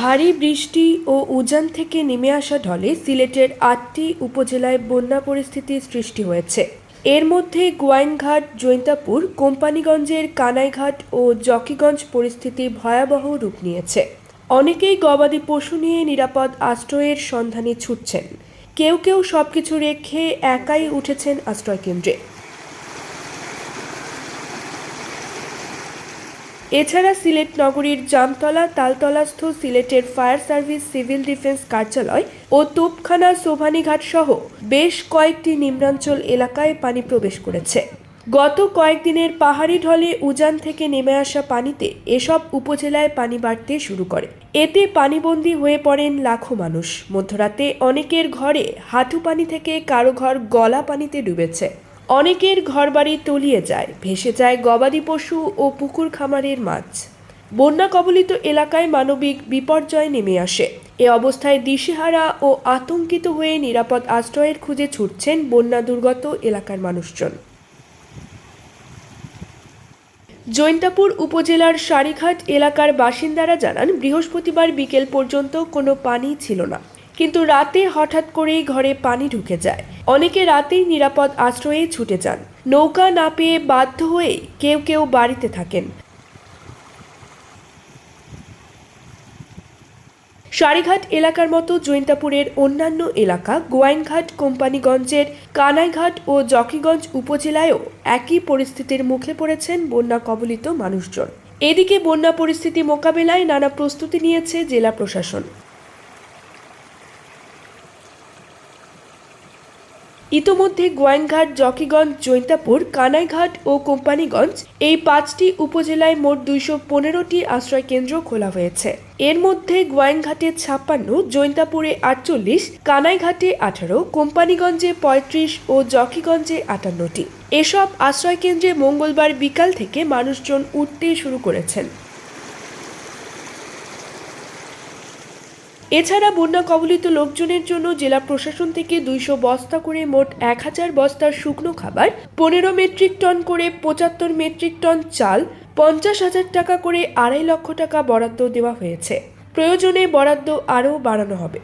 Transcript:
ভারী বৃষ্টি ও উজান থেকে নেমে আসা ঢলে সিলেটের আটটি উপজেলায় বন্যা পরিস্থিতির সৃষ্টি হয়েছে। এর মধ্যে গোয়াইনঘাট, জৈন্তাপুর, কোম্পানিগঞ্জের কানাইঘাট ও জকিগঞ্জ পরিস্থিতি ভয়াবহ রূপ নিয়েছে। অনেকেই গবাদি পশু নিয়ে নিরাপদ আশ্রয়ের সন্ধানে ছুটছেন। কেউ কেউ সবকিছু রেখে একাই উঠেছেন আশ্রয়কেন্দ্রে। এছাড়া সিলেট নগরীর জামতলা, তালতলাস্থ সিলেটের ফায়ার সার্ভিস সিভিল ডিফেন্স কার্যালয় ও তোপখানা সোভানীঘাট সহ বেশ কয়েকটি নিম্নাঞ্চল এলাকায় পানি প্রবেশ করেছে। গত কয়েকদিনের পাহাড়ি ঢলে উজান থেকে নেমে আসা পানিতে এসব উপজেলায় পানি বাড়তে শুরু করে। এতে পানিবন্দী হয়ে পড়েন লাখো মানুষ। মধ্যরাতে অনেকের ঘরে হাঁটু পানি থেকে কারও ঘর গলা পানিতে ডুবেছে। অনেকের ঘরবাড়ি তলিয়ে যায়, ভেসে যায় গবাদি পশু ও পুকুর খামারের মাছ। বন্যা কবলিত এলাকায় মানবিক বিপর্যয় নেমে আসে। এ অবস্থায় দিশেহারা ও আতঙ্কিত হয়ে নিরাপদ আশ্রয়ের খুঁজে ছুটছেন বন্যা দুর্গত এলাকার মানুষজন। জৈন্তাপুর উপজেলার সারিঘাট এলাকার বাসিন্দারা জানান, বৃহস্পতিবার বিকেল পর্যন্ত কোনো পানি ছিল না। কিন্তু রাতে হঠাৎ করেই ঘরে পানি ঢুকে যায়। অনেকে রাতেই নিরাপদ আশ্রয়ে ছুটে যান। নৌকা না পেয়ে বাধ্য হয়ে কেউ কেউ বাড়িতে থাকেন। সারিঘাট এলাকার মতো জৈন্তাপুরের অন্যান্য এলাকা গোয়াইনঘাট, কোম্পানিগঞ্জের কানাইঘাট ও জকিগঞ্জ উপজেলায়ও একই পরিস্থিতির মুখে পড়েছেন বন্যা কবলিত মানুষজন। এদিকে বন্যা পরিস্থিতি মোকাবেলায় নানা প্রস্তুতি নিয়েছে জেলা প্রশাসন। ইতোমধ্যে গোয়াইনঘাট, জকিগঞ্জ, জৈন্তাপুর, কানাইঘাট ও কোম্পানিগঞ্জ এই পাঁচটি উপজেলায় মোট দুইশো পনেরোটি আশ্রয়কেন্দ্র খোলা হয়েছে। এর মধ্যে গোয়াইনঘাটে ছাপ্পান্ন, জৈন্তাপুরে আটচল্লিশ, কানাইঘাটে আঠারো, কোম্পানিগঞ্জে পঁয়ত্রিশ ও জকিগঞ্জে আটান্নটি। এসব আশ্রয়কেন্দ্রে মঙ্গলবার বিকাল থেকে মানুষজন উঠতে শুরু করেছেন। এছাড়া বন্যা কবলিত লোকজনের জন্য জেলা প্রশাসন থেকে দুইশো বস্তা করে মোট এক হাজার বস্তার শুকনো খাবার, পনেরো মেট্রিক টন করে পঁচাত্তর মেট্রিক টন চাল, পঞ্চাশ হাজার টাকা করে আড়াই লক্ষ টাকা বরাদ্দ দেওয়া হয়েছে। প্রয়োজনে বরাদ্দ আরও বাড়ানো হবে।